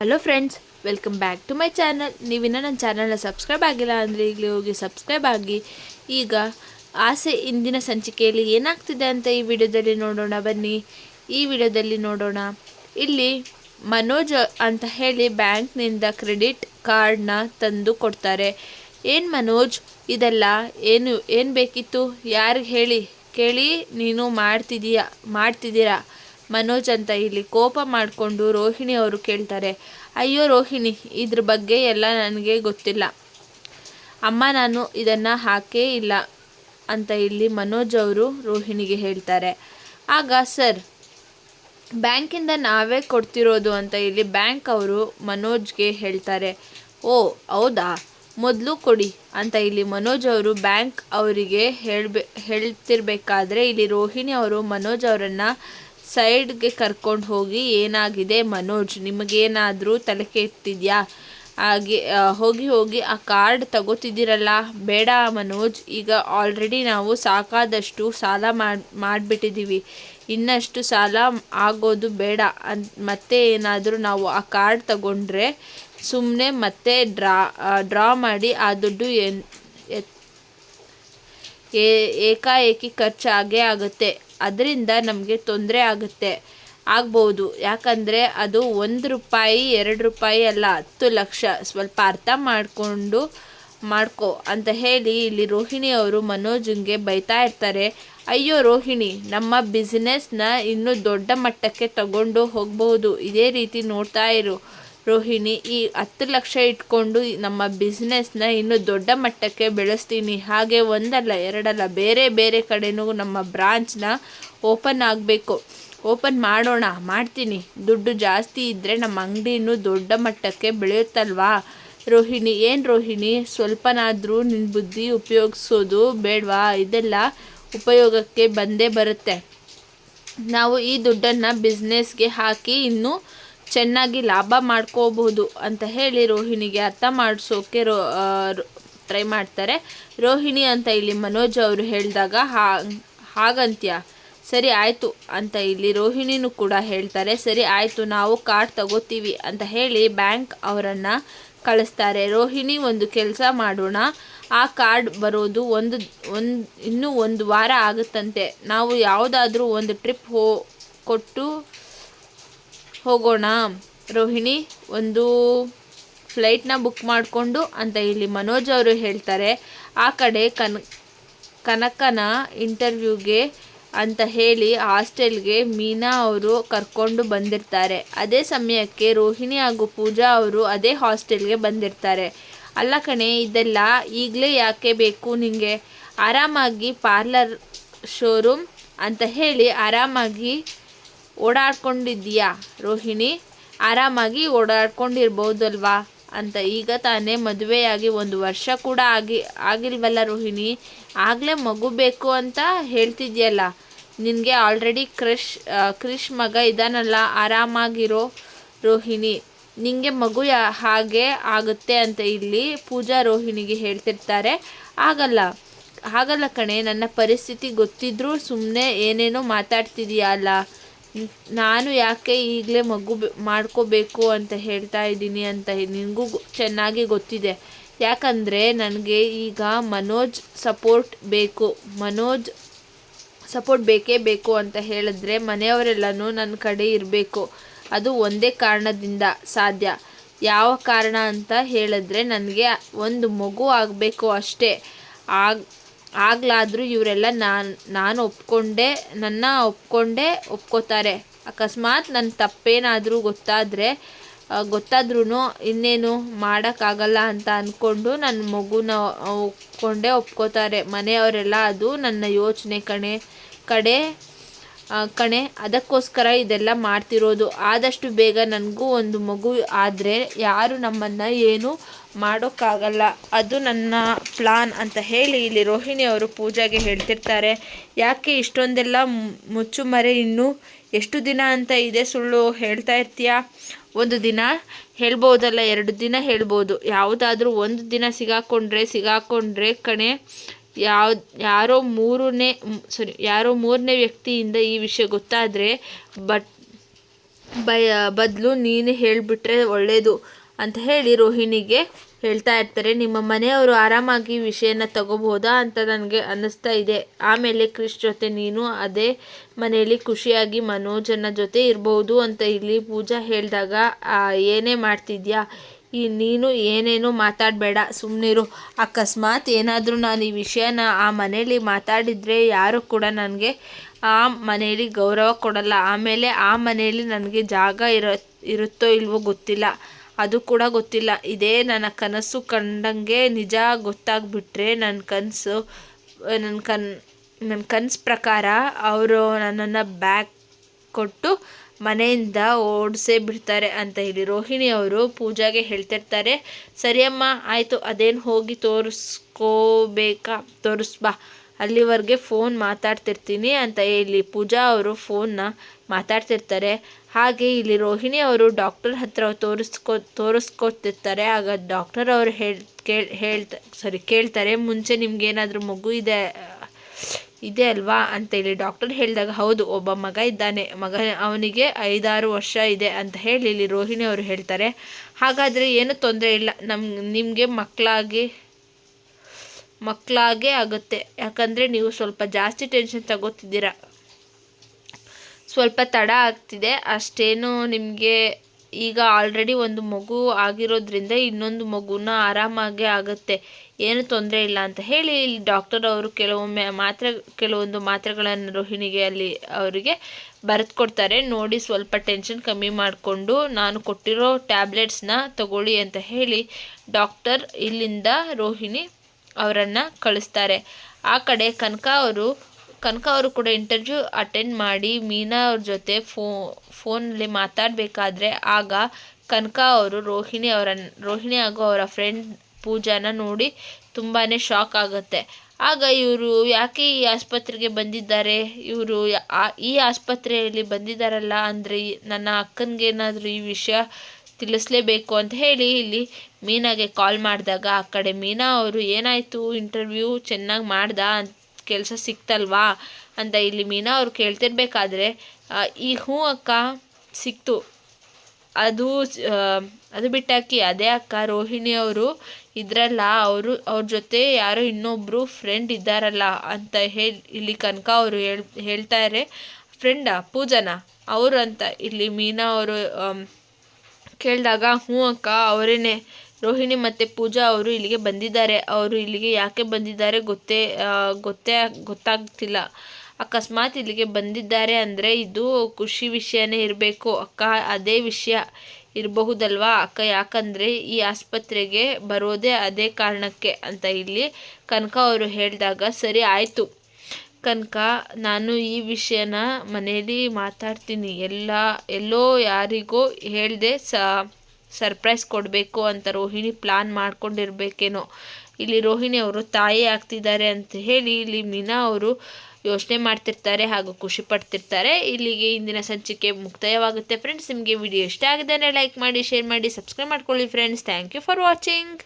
Hello friends welcome back to my channel ನೀವಿನ್ನೂ ನನ್ನ ಚಾನಲ್ನ ಸಬ್ಸ್ಕ್ರೈಬ್ ಆಗಿಲ್ಲ ಅಂದರೆ ಈಗಲೇ ಹೋಗಿ ಸಬ್ಸ್ಕ್ರೈಬ್ ಆಗಿ. ಈಗ ಆಸೆ ಇಂದಿನ ಸಂಚಿಕೆಯಲ್ಲಿ ಏನಾಗ್ತಿದೆ ಅಂತ ಈ ವಿಡಿಯೋದಲ್ಲಿ ನೋಡೋಣ, ಬನ್ನಿ. ಈ ವಿಡಿಯೋದಲ್ಲಿ ನೋಡೋಣ. ಇಲ್ಲಿ ಮನೋಜ್ ಅಂತ ಹೇಳಿ ಬ್ಯಾಂಕ್ನಿಂದ ಕ್ರೆಡಿಟ್ ಕಾರ್ಡ್ನ ತಂದು ಕೊಡ್ತಾರೆ. ಏನು ಮನೋಜ್? ಇದೆಲ್ಲ ಏನು ಏನು ಬೇಕಿತ್ತು? ಯಾರಿಗೆ ಹೇಳಿ? ಕೇಳಿ, ನೀನು ಮಾಡ್ತಿದೀಯ, ಮಾಡ್ತಿದ್ದೀರಾ? ಮನೋಜ್ ಅಂತ ಇಲ್ಲಿ ಕೋಪ ಮಾಡಿಕೊಂಡು ರೋಹಿಣಿ ಅವರು ಕೇಳ್ತಾರೆ, ಅಯ್ಯೋ ರೋಹಿಣಿ, ಇದ್ರ ಬಗ್ಗೆ ಎಲ್ಲ ನನಗೆ ಗೊತ್ತಿಲ್ಲ. ಅಮ್ಮ ನಾನು ಇದನ್ನು ಹಾಕೇ ಇಲ್ಲ, ಅಂತ ಇಲ್ಲಿ ಮನೋಜ್ ಅವರು ರೋಹಿಣಿಗೆ ಹೇಳ್ತಾರೆ. ಆಗ, ಸರ್, ಬ್ಯಾಂಕಿಂದ ನಾವೇ ಕೊಡ್ತಿರೋದು, ಅಂತ ಇಲ್ಲಿ ಬ್ಯಾಂಕ್ ಅವರು ಮನೋಜ್ಗೆ ಹೇಳ್ತಾರೆ. ಓ, ಹೌದಾ? ಮೊದಲು ಕೊಡಿ, ಅಂತ ಇಲ್ಲಿ ಮನೋಜ್ ಅವರು ಬ್ಯಾಂಕ್ ಅವರಿಗೆ ಹೇಳ್ಬೆ, ಹೇಳ್ತಿರ್ಬೇಕಾದ್ರೆ ಇಲ್ಲಿ ರೋಹಿಣಿ ಅವರು ಮನೋಜ್ ಅವರನ್ನು ಸೈಡ್ಗೆ ಕರ್ಕೊಂಡು ಹೋಗಿ ಏನಾಗಿದೆ ಮನೋಜ್? ನಿಮಗೇನಾದರೂ ತಲೆ ಕೆಟ್ಟಿದೆಯಾ ಹಾಗೆ ಹೋಗಿ ಹೋಗಿ ಆ ಕಾರ್ಡ್ ತಗೋತಿದ್ದೀರಲ್ಲ? ಬೇಡ ಮನೋಜ್, ಈಗ ಆಲ್ರೆಡಿ ನಾವು ಸಾಕಾದಷ್ಟು ಸಾಲ ಮಾಡಿ, ಮಾಡಿಬಿಟ್ಟಿದ್ದೀವಿ. ಇನ್ನಷ್ಟು ಸಾಲ ಆಗೋದು ಬೇಡ. ಅನ್, ಮತ್ತೆ ಏನಾದರೂ ನಾವು ಆ ಕಾರ್ಡ್ ತಗೊಂಡ್ರೆ ಸುಮ್ಮನೆ ಮತ್ತೆ ಡ್ರಾ ಡ್ರಾ ಮಾಡಿ ಆ ದುಡ್ಡು ಏಕಾಏಕಿ ಖರ್ಚಾಗೇ ಆಗುತ್ತೆ. ಅದರಿಂದ ನಮಗೆ ತೊಂದರೆ ಆಗುತ್ತೆ, ಆಗ್ಬೋದು. ಯಾಕಂದರೆ ಅದು ಒಂದು ರೂಪಾಯಿ, ಎರಡು ರೂಪಾಯಿ ಅಲ್ಲ, ಹತ್ತು ಲಕ್ಷ. ಸ್ವಲ್ಪ ಅರ್ಥ ಮಾಡಿಕೊಂಡು ಮಾಡ್ಕೋ ಅಂತ ಹೇಳಿ ಇಲ್ಲಿ ರೋಹಿಣಿ ಅವರು ಮನೋಜಂಗೆ ಬೈತಾ ಇರ್ತಾರೆ. ಅಯ್ಯೋ ರೋಹಿಣಿ, ನಮ್ಮ ಬಿಸ್ನೆಸ್ನ ಇನ್ನೂ ದೊಡ್ಡ ಮಟ್ಟಕ್ಕೆ ತಗೊಂಡು ಹೋಗ್ಬೋದು. ಇದೇ ರೀತಿ ನೋಡ್ತಾ ಇರು. ರೋಹಿಣಿ, ಈ ಹತ್ತು ಲಕ್ಷ ಇಟ್ಕೊಂಡು ನಮ್ಮ ಬಿಸ್ನೆಸ್ನ ಇನ್ನೂ ದೊಡ್ಡ ಮಟ್ಟಕ್ಕೆ ಬೆಳೆಸ್ತೀನಿ. ಹಾಗೆ ಒಂದಲ್ಲ, ಎರಡಲ್ಲ, ಬೇರೆ ಬೇರೆ ಕಡೆನೂ ನಮ್ಮ ಬ್ರಾಂಚ್ನ ಓಪನ್ ಆಗಬೇಕು. ಓಪನ್ ಮಾಡೋಣ, ಮಾಡ್ತೀನಿ. ದುಡ್ಡು ಜಾಸ್ತಿ ಇದ್ದರೆ ನಮ್ಮ ಅಂಗಡಿ ಇನ್ನೂ ದೊಡ್ಡ ಮಟ್ಟಕ್ಕೆ ಬೆಳೆಯುತ್ತಲ್ವಾ? ರೋಹಿಣಿ, ಏನು ರೋಹಿಣಿ? ಸ್ವಲ್ಪನಾದರೂ ನಿನ್ನ ಬುದ್ಧಿ ಉಪಯೋಗಿಸೋದು ಬೇಡವಾ? ಇದೆಲ್ಲ ಉಪಯೋಗಕ್ಕೆ ಬಂದೇ ಬರುತ್ತೆ. ನಾವು ಈ ದುಡ್ಡನ್ನು ಬಿಸ್ನೆಸ್ಗೆ ಹಾಕಿ ಇನ್ನೂ ಚೆನ್ನಾಗಿ ಲಾಭ ಮಾಡ್ಕೋಬಹುದು ಅಂತ ಹೇಳಿ ರೋಹಿಣಿಗೆ ಅರ್ಥ ಮಾಡಿಸೋಕೆ ರೋ ಟ್ರೈ ಮಾಡ್ತಾರೆ. ರೋಹಿಣಿ ಅಂತ ಇಲ್ಲಿ ಮನೋಜ್ ಅವರು ಹೇಳಿದಾಗ ಹಾಗಂತ್ಯ. ಸರಿ ಆಯಿತು ಅಂತ ಇಲ್ಲಿ ರೋಹಿಣಿನೂ ಕೂಡ ಹೇಳ್ತಾರೆ. ಸರಿ ಆಯಿತು, ನಾವು ಕಾರ್ಡ್ ತಗೋತೀವಿ ಅಂತ ಹೇಳಿ ಬ್ಯಾಂಕ್ ಅವರನ್ನು ಕಳಿಸ್ತಾರೆ. ರೋಹಿಣಿ ಒಂದು ಕೆಲಸ ಮಾಡೋಣ. ಆ ಕಾರ್ಡ್ ಬರೋದು ಒಂದು ಒಂದು, ಇನ್ನೂ ಒಂದು ವಾರ ಆಗುತ್ತಂತೆ. ನಾವು ಯಾವುದಾದ್ರೂ ಒಂದು ಟ್ರಿಪ್ ಹೋ, ಕೊಟ್ಟು ಹೋಗೋಣ. ರೋಹಿಣಿ, ಒಂದು ಫ್ಲೈಟ್ನ ಬುಕ್ ಮಾಡಿಕೊಂಡು ಅಂತ ಇಲ್ಲಿ ಮನೋಜ್ ಅವರು ಹೇಳ್ತಾರೆ, ಆ ಕಡೆ ಕನ್, ಕನಕನ ಇಂಟರ್ವ್ಯೂಗೆ ಅಂತ ಹೇಳಿ ಹಾಸ್ಟೆಲ್ಗೆ ಮೀನಾ ಅವರು ಕರ್ಕೊಂಡು ಬಂದಿರ್ತಾರೆ. ಅದೇ ಸಮಯಕ್ಕೆ ರೋಹಿಣಿ ಹಾಗೂ ಪೂಜಾ ಅವರು ಅದೇ ಹಾಸ್ಟೆಲ್ಗೆ ಬಂದಿರ್ತಾರೆ. ಅಲ್ಲ ಕಣೆ, ಇದೆಲ್ಲ ಈಗಲೇ ಯಾಕೆ ಬೇಕು ನಿಮಗೆ ಆರಾಮಾಗಿ ಪಾರ್ಲರ್ ಶೋರೂಮ್ ಅಂತ ಹೇಳಿ ಆರಾಮಾಗಿ ಓಡಾಡ್ಕೊಂಡಿದ್ದೀಯಾ, ರೋಹಿಣಿ? ಆರಾಮಾಗಿ ಓಡಾಡ್ಕೊಂಡಿರ್ಬೋದಲ್ವಾ ಅಂತ ಈಗ ತಾನೇ ಮದುವೆಯಾಗಿ ಒಂದು ವರ್ಷ ಕೂಡ ಆಗಿ, ಆಗಿಲ್ವಲ್ಲ ರೋಹಿಣಿ? ಆಗಲೇ ಮಗು ಬೇಕು ಅಂತ ಹೇಳ್ತಿದ್ಯಲ್ಲ. ನಿನಗೆ ಆಲ್ರೆಡಿ ಕ್ರಿಶ್ ಕ್ರಿಶ್ ಮಗ ಇದಾನಲ್ಲ, ಆರಾಮಾಗಿರೋ ರೋಹಿಣಿ. ನಿಂಗೆ ಮಗು ಯಾ, ಹಾಗೆ ಆಗುತ್ತೆ ಅಂತ ಇಲ್ಲಿ ಪೂಜಾ ರೋಹಿಣಿಗೆ ಹೇಳ್ತಿರ್ತಾರೆ. ಆಗಲ್ಲ ಆಗಲ್ಲ ಕಣೆ, ನನ್ನ ಪರಿಸ್ಥಿತಿ ಗೊತ್ತಿದ್ರೂ ಸುಮ್ಮನೆ ಏನೇನೋ ಮಾತಾಡ್ತಿದೀಯ ಅಲ್ಲ. ನ್- ನಾನು ಯಾಕೆ ಈಗಲೇ ಮಗು ಮಾಡ್ಕೋಬೇಕು ಅಂತ ಹೇಳ್ತಾ ಇದ್ದೀನಿ ಅಂತ ನಿನಗೂ ಚೆನ್ನಾಗಿ ಗೊತ್ತಿದೆ. ಯಾಕಂದರೆ ನನಗೆ ಈಗ ಮನೋಜ್ ಸಪೋರ್ಟ್ ಬೇಕು. ಮನೋಜ್ ಸಪೋರ್ಟ್ ಬೇಕೇ ಬೇಕು ಅಂತ ಹೇಳಿದ್ರೆ ಮನೆಯವರೆಲ್ಲನೂ ನನ್ನ ಕಡೆ ಇರಬೇಕು. ಅದು ಒಂದೇ ಕಾರಣದಿಂದ ಸಾಧ್ಯ. ಯಾವ ಕಾರಣ ಅಂತ ಹೇಳಿದ್ರೆ ನನಗೆ ಒಂದು ಮಗು ಆಗಬೇಕು ಅಷ್ಟೇ. ಆಗ ಆಗ್ಲಾದರೂ ಇವರೆಲ್ಲ ನಾನು ನಾನು ಒಪ್ಕೊಂಡೆ, ನನ್ನ ಒಪ್ಕೊಂಡೇ ಒಪ್ಕೋತಾರೆ. ಅಕಸ್ಮಾತ್ ನನ್ನ ತಪ್ಪೇನಾದರೂ ಗೊತ್ತಾದರೆ ಗೊತ್ತಾದ್ರೂ ಇನ್ನೇನು ಮಾಡೋಕ್ಕಾಗಲ್ಲ ಅಂತ ಅಂದ್ಕೊಂಡು ನನ್ನ ಮಗುನ ಒಪ್ಕೊಂಡೇ ಒಪ್ಕೋತಾರೆ. ಮನೆಯವರೆಲ್ಲ ಅದು ನನ್ನ ಯೋಚನೆ ಕಣೆ, ಕಡೆ ಕಣೆ, ಅದಕ್ಕೋಸ್ಕರ ಇದೆಲ್ಲ ಮಾಡ್ತಿರೋದು. ಆದಷ್ಟು ಬೇಗ ನನಗೂ ಒಂದು ಮಗು ಆದರೆ ಯಾರು ನಮ್ಮನ್ನು ಏನು ಮಾಡೋಕ್ಕಾಗಲ್ಲ. ಅದು ನನ್ನ ಪ್ಲಾನ್ ಅಂತ ಹೇಳಿ ಇಲ್ಲಿ ರೋಹಿಣಿ ಅವರು ಪೂಜಾಗೆ ಹೇಳ್ತಿರ್ತಾರೆ. ಯಾಕೆ ಇಷ್ಟೊಂದೆಲ್ಲ ಮುಚ್ಚು ಮುಚ್ಚುಮರೆ ಇನ್ನೂ ಎಷ್ಟು ದಿನ ಅಂತ ಇದೆ ಸುಳ್ಳು ಹೇಳ್ತಾ ಇರ್ತೀಯ? ಒಂದು ದಿನ ಹೇಳ್ಬೋದಲ್ಲ, ಎರಡು ದಿನ ಹೇಳ್ಬೋದು. ಯಾವುದಾದ್ರೂ ಒಂದು ದಿನ ಸಿಗಾಕೊಂಡ್ರೆ ಸಿಗಾಕೊಂಡ್ರೆ ಕಣೆ ಯಾವ, ಯಾರೋ ಮೂರನೇ ಸಾರಿ ಯಾರೋ ಮೂರನೇ ವ್ಯಕ್ತಿಯಿಂದ ಈ ವಿಷಯ ಗೊತ್ತಾದರೆ ಬಟ್ ಬಯ ಬದಲು ನೀನು ಹೇಳಿಬಿಟ್ರೆ ಒಳ್ಳೆಯದು ಅಂತ ಹೇಳಿ ರೋಹಿಣಿಗೆ ಹೇಳ್ತಾ ಇರ್ತಾರೆ. ನಿಮ್ಮ ಮನೆಯವರು ಆರಾಮಾಗಿ ವಿಷಯನ ತಗೋಬೋದಾ ಅಂತ ನನಗೆ ಅನ್ನಿಸ್ತಾ ಇದೆ. ಆಮೇಲೆ ಕ್ರಿಶ್ ಜೊತೆ ನೀನು ಅದೇ ಮನೆಯಲ್ಲಿ ಖುಷಿಯಾಗಿ ಮನೋಜನ ಜೊತೆ ಇರ್ಬೋದು ಅಂತ ಇಲ್ಲಿ ಪೂಜಾ ಹೇಳಿದಾಗ ಏನೇ ಮಾಡ್ತಿದ್ಯಾ? ಈ ನೀನು ಏನೇನು ಮಾತಾಡಬೇಡ ಸುಮ್ಮನಿರು ಅಕಸ್ಮಾತ್ ಏನಾದರೂ ನಾನು ಈ ವಿಷಯನ ಆ ಮನೇಲಿ ಮಾತಾಡಿದರೆ ಯಾರು ಕೂಡ ನನಗೆ ಆ ಮನೆಯಲ್ಲಿ ಗೌರವ ಕೊಡಲ್ಲ. ಆಮೇಲೆ ಆ ಮನೆಯಲ್ಲಿ ನನಗೆ ಜಾಗ ಇರೋ, ಇರುತ್ತೋ ಇಲ್ವೋ ಗೊತ್ತಿಲ್ಲ. ಅದು ಕೂಡ ಗೊತ್ತಿಲ್ಲ. ಇದೇ ನನ್ನ ಕನಸು ಕಂಡಂಗೆ ನಿಜ ಗೊತ್ತಾಗ್ಬಿಟ್ರೆ ನನ್ನ ಕನಸು ನನ್ನ ಕನ್ ನನ್ನ ಕನಸು ಪ್ರಕಾರ ಅವರು ನನ್ನನ್ನು ಬ್ಯಾಗ್ ಕೊಟ್ಟು ಮನೆಯಿಂದ ಓಡಿಸೇ ಬಿಡ್ತಾರೆ ಅಂತ ಹೇಳಿ. ರೋಹಿಣಿ ಅವರು ಪೂಜಾಗೆ ಹೇಳ್ತಿರ್ತಾರೆ, ಸರಿಯಮ್ಮ, ಆಯಿತು, ಅದೇನು ಹೋಗಿ ತೋರಿಸ್ಕೋಬೇಕಾ? ತೋರಿಸ್ಬಾ. ಅಲ್ಲಿವರೆಗೆ ಫೋನ್ ಮಾತಾಡ್ತಿರ್ತೀನಿ ಅಂತ ಹೇಳಿ ಪೂಜಾ ಅವರು ಫೋನ್ನ ಮಾತಾಡ್ತಿರ್ತಾರೆ. ಹಾಗೆ ಇಲ್ಲಿ ರೋಹಿಣಿ ಅವರು ಡಾಕ್ಟರ್ ಹತ್ರ ತೋರಿಸ್ಕೋ, ತೋರಿಸ್ಕೊತಿರ್ತಾರೆ. ಆಗ ಡಾಕ್ಟರ್ ಅವರು ಹೇಳ್, ಕೇಳ್, ಹೇಳ್ತ ಸಾರಿ ಕೇಳ್ತಾರೆ, ಮುಂಚೆ ನಿಮ್ಗೇನಾದರೂ ಮಗು ಇದೆ ಇದೆ ಅಲ್ವಾ ಅಂತೇಳಿ ಡಾಕ್ಟರ್ ಹೇಳಿದಾಗ, ಹೌದು, ಒಬ್ಬ ಮಗ ಇದ್ದಾನೆ. ಮಗ ಅವನಿಗೆ ಐದಾರು ವರ್ಷ ಇದೆ ಅಂತ ಹೇಳಿ ಇಲ್ಲಿ ರೋಹಿಣಿ ಅವರು ಹೇಳ್ತಾರೆ. ಹಾಗಾದರೆ ಏನು ತೊಂದರೆ ಇಲ್ಲ. ನಮ್, ನಿಮಗೆ ಮಕ್ಕಳಾಗಿ, ಮಕ್ಕಳಾಗೇ ಆಗುತ್ತೆ. ಯಾಕಂದರೆ ನೀವು ಸ್ವಲ್ಪ ಜಾಸ್ತಿ ಟೆನ್ಷನ್ ತಗೋತಿದ್ದೀರ. ಸ್ವಲ್ಪ ತಡ ಆಗ್ತಿದೆ. ಅಷ್ಟೇನು ನಿಮಗೆ ಈಗ ಆಲ್ರೆಡಿ ಒಂದು ಮಗು ಆಗಿರೋದ್ರಿಂದ ಇನ್ನೊಂದು ಮಗುನ ಆರಾಮಾಗೆ ಆಗುತ್ತೆ. ಏನು ತೊಂದರೆ ಇಲ್ಲ ಅಂತ ಹೇಳಿ ಇಲ್ಲಿ ಡಾಕ್ಟರ್ ಅವರು ಕೆಲವೊಮ್ಮೆ ಮಾತ್ರೆ, ಕೆಲವೊಂದು ಮಾತ್ರೆಗಳನ್ನು ರೋಹಿಣಿಗೆ ಅಲ್ಲಿ ಅವರಿಗೆ ಬರೆದು ಕೊಡ್ತಾರೆ ನೋಡಿ ಸ್ವಲ್ಪ ಟೆನ್ಷನ್ ಕಮ್ಮಿ ಮಾಡಿಕೊಂಡು ನಾನು ಕೊಟ್ಟಿರೋ ಟ್ಯಾಬ್ಲೆಟ್ಸ್ನ ತಗೊಳ್ಳಿ ಅಂತ ಹೇಳಿ ಡಾಕ್ಟರ್ ಇಲ್ಲಿಂದ ರೋಹಿಣಿ ಅವರನ್ನು ಕಳಿಸ್ತಾರೆ. ಆ ಕಡೆ ಕನಕ ಅವರು ಕನಕ ಅವರು ಕೂಡ ಇಂಟರ್ವ್ಯೂ ಅಟೆಂಡ್ ಮಾಡಿ ಮೀನಾ ಅವ್ರ ಜೊತೆ ಫೋ ಫೋನಲ್ಲಿ ಮಾತಾಡಬೇಕಾದ್ರೆ ಆಗ ಕನಕ ಅವರು, ರೋಹಿಣಿ ಅವರ, ರೋಹಿಣಿ ಹಾಗೂ ಅವರ ಫ್ರೆಂಡ್ ಪೂಜಾನ ನೋಡಿ ತುಂಬಾ ಶಾಕ್ ಆಗುತ್ತೆ. ಆಗ ಇವರು ಯಾಕೆ ಈ ಆಸ್ಪತ್ರೆಗೆ ಬಂದಿದ್ದಾರೆ? ಇವರು ಈ ಆಸ್ಪತ್ರೆಯಲ್ಲಿ ಬಂದಿದ್ದಾರಲ್ಲ ಅಂದರೆ ನನ್ನ ಅಕ್ಕನಿಗೇನಾದರೂ ಈ ವಿಷಯ ತಿಳಿಸ್ಲೇಬೇಕು ಅಂತ ಹೇಳಿ ಇಲ್ಲಿ ಮೀನಾಗೆ ಕಾಲ್ ಮಾಡಿದಾಗ ಆ ಕಡೆ ಮೀನಾ ಅವರು ಏನಾಯಿತು ಇಂಟರ್ವ್ಯೂ ಚೆನ್ನಾಗಿ ಮಾಡ್ದ ಅಂತ ಕೆಲಸ ಸಿಕ್ತಲ್ವಾ ಅಂತ ಇಲ್ಲಿ ಮೀನಾ ಅವ್ರು ಕೇಳ್ತಿರ್ಬೇಕಾದ್ರೆ ಈ ಹ್ಞೂ ಅಕ್ಕ ಸಿಕ್ತು. ಅದು ಅದು ಬಿಟ್ಟಾಕಿ ಅದೇ ಅಕ್ಕ ರೋಹಿಣಿ ಅವರು ಇದ್ರಲ್ಲ, ಅವರು, ಅವ್ರ ಜೊತೆ ಯಾರೋ ಇನ್ನೊಬ್ಬರು ಫ್ರೆಂಡ್ ಇದ್ದಾರಲ್ಲ ಅಂತ ಹೇಳಿ ಇಲ್ಲಿ ಕನಕ ಅವರು ಹೇಳ್, ಹೇಳ್ತಾರೆ. ಫ್ರೆಂಡ ಪೂಜನ? ಅವರು ಅಂತ ಇಲ್ಲಿ ಮೀನಾ ಅವರು ಕೇಳಿದಾಗ ಹ್ಞೂ ಅಕ್ಕ ಅವರೇನೆ ರೋಹಿಣಿ ಮತ್ತು ಪೂಜಾ ಅವರು ಇಲ್ಲಿಗೆ ಬಂದಿದ್ದಾರೆ. ಅವರು ಇಲ್ಲಿಗೆ ಯಾಕೆ ಬಂದಿದ್ದಾರೆ ಗೊತ್ತೇ ಗೊತ್ತೇ ಗೊತ್ತಾಗ್ತಿಲ್ಲ. ಅಕಸ್ಮಾತ್ ಇಲ್ಲಿಗೆ ಬಂದಿದ್ದಾರೆ ಅಂದರೆ ಇದು ಖುಷಿ ವಿಷಯನೇ ಇರಬೇಕು. ಅಕ್ಕ, ಅದೇ ವಿಷಯ ಇರಬಹುದಲ್ವಾ? ಅಕ್ಕ, ಯಾಕಂದರೆ ಈ ಆಸ್ಪತ್ರೆಗೆ ಬರೋದೇ ಅದೇ ಕಾರಣಕ್ಕೆ ಅಂತ ಇಲ್ಲಿ ಕನಕ ಅವರು ಹೇಳಿದಾಗ ಸರಿ ಆಯಿತು. ಕನಕ, ನಾನು ಈ ವಿಷಯನ ಮನೇಲಿ ಮಾತಾಡ್ತೀನಿ. ಎಲ್ಲ, ಎಲ್ಲೋ ಯಾರಿಗೋ ಹೇಳಿದೆ ಸ ಸರ್ಪ್ರೈಸ್ ಕೊಡಬೇಕು ಅಂತ ರೋಹಿಣಿ ಪ್ಲಾನ್ ಮಾಡ್ಕೊಂಡಿರ್ಬೇಕೇನೋ. ಇಲ್ಲಿ ರೋಹಿಣಿ ಅವರು ತಾಯಿ ಆಗ್ತಿದ್ದಾರೆ ಅಂತ ಹೇಳಿ ಇಲ್ಲಿ ಮೀನಾ ಅವರು ಯೋಚನೆ ಮಾಡ್ತಿರ್ತಾರೆ ಹಾಗೂ ಖುಷಿ ಪಡ್ತಿರ್ತಾರೆ. ಇಲ್ಲಿಗೆ ಇಂದಿನ ಸಂಚಿಕೆ ಮುಕ್ತಾಯವಾಗುತ್ತೆ. ಫ್ರೆಂಡ್ಸ್ ನಿಮಗೆ ವಿಡಿಯೋ ಇಷ್ಟ ಆಗಿದೆ ಲೈಕ್ ಮಾಡಿ ಶೇರ್ ಮಾಡಿ ಸಬ್ಸ್ಕ್ರೈಬ್ ಮಾಡ್ಕೊಳ್ಳಿ friends thank you for watching